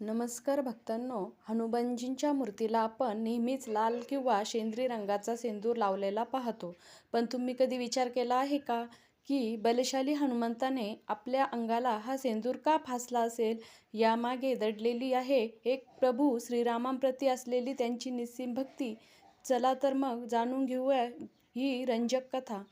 नमस्कार भक्तांनो हनुमानजींच्या मूर्तीला आपण नेहमीच लाल किंवा शेंद्री रंगाचा सेंदूर लावलेला पाहतो. पण तुम्ही कधी विचार केला आहे का की बलशाली हनुमंताने आपल्या अंगाला हा सेंदूर का फासला असेल? यामागे दडलेली आहे एक प्रभू श्रीरामांप्रती असलेली त्यांची निस्सीम भक्ती. चला तर मग जाणून घेऊया ही रंजक कथा.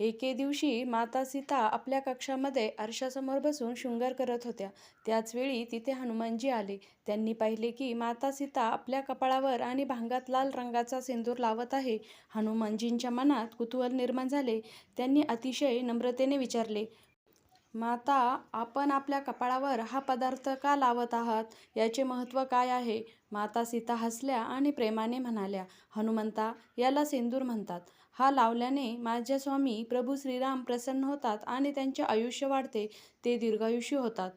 एके दिवशी माता सीता आपल्या कक्षामध्ये आरशासमोर बसून शृंगार करत होत्या. त्याचवेळी तिथे हनुमानजी आले. त्यांनी पाहिले की माता सीता आपल्या कपाळावर आणि भांगात लाल रंगाचा सेंदूर लावत आहे. हनुमानजींच्या मनात कुतूहल निर्माण झाले. त्यांनी अतिशय नम्रतेने विचारले माता आपण आपल्या कपाळावर हा पदार्थ का लावत आहात? याचे महत्त्व काय आहे? माता सीता हसल्या आणि प्रेमाने म्हणाल्या हनुमंता याला सेंदूर म्हणतात. हा लावल्याने माझे स्वामी प्रभू श्रीराम प्रसन्न होतात आणि त्यांचे आयुष्य वाढते. ते दीर्घायुषी होतात.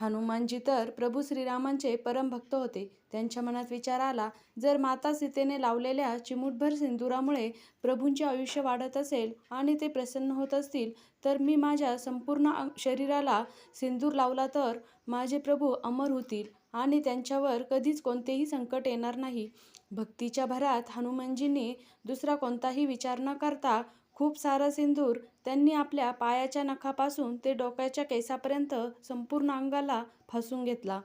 हनुमानजी तर प्रभू श्रीरामांचे परमभक्त होते. त्यांच्या मनात विचार आला जर माता सीतेने लावलेल्या चिमूटभर सिंदुरामुळे प्रभूंचे आयुष्य वाढत असेल आणि ते प्रसन्न होत असतील तर मी माझ्या संपूर्ण शरीराला सिंदूर लावला तर माझे प्रभू अमर होतील आणि त्यांच्यावर कधीच कोणतेही संकट येणार नाही. भक्तीच्या भरात हनुमानजींनी दुसरा कोणताही विचार न करता खूप सारा सिंदूर त्यांनी आपल्या पायाच्या नखापासून ते डोक्याच्या केसापर्यंत संपूर्ण अंगाला फासून घेतला.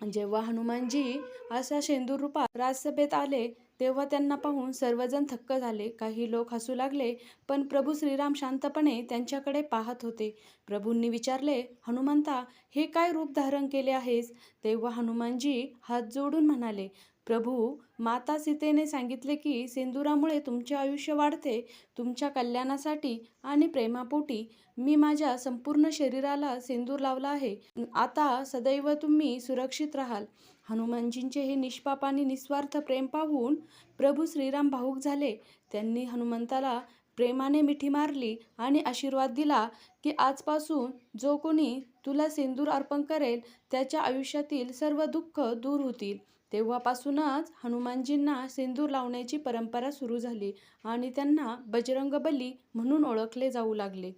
जेव्हा हनुमानजी अशा शेंदूर रूपात राजसभेत आले तेव्हा त्यांना पाहून सर्वजण थक्क झाले. काही लोक हसू लागले पण प्रभू श्रीराम शांतपणे त्यांच्याकडे पाहत होते. प्रभूंनी विचारले हनुमंता हे काय रूप धारण केले आहेस? तेव्हा हनुमानजी हात जोडून म्हणाले प्रभू माता सीतेने सांगितले की सिंदुरामुळे तुमचे आयुष्य वाढते तुमच्या कल्याणासाठी आणि प्रेमापोटी. मी माझ्या संपूर्ण शरीराला सिंदूर लावला आहे. आता सदैव तुम्ही सुरक्षित राहाल. हनुमानजींचे हे निष्पाप आणि निस्वार्थ प्रेम पाहून प्रभू श्रीराम भाऊक झाले. त्यांनी हनुमंताला प्रेमाने मिठी मारली आणि आशीर्वाद दिला की आजपासून जो कोणी तुला सिंदूर अर्पण करेल त्याच्या आयुष्यातील सर्व दुःख दूर होतील. तेव्हापासूनच हनुमानजींना सिंदूर लावण्याची परंपरा सुरू झाली आणि त्यांना बजरंगबली म्हणून ओळखले जाऊ लागले.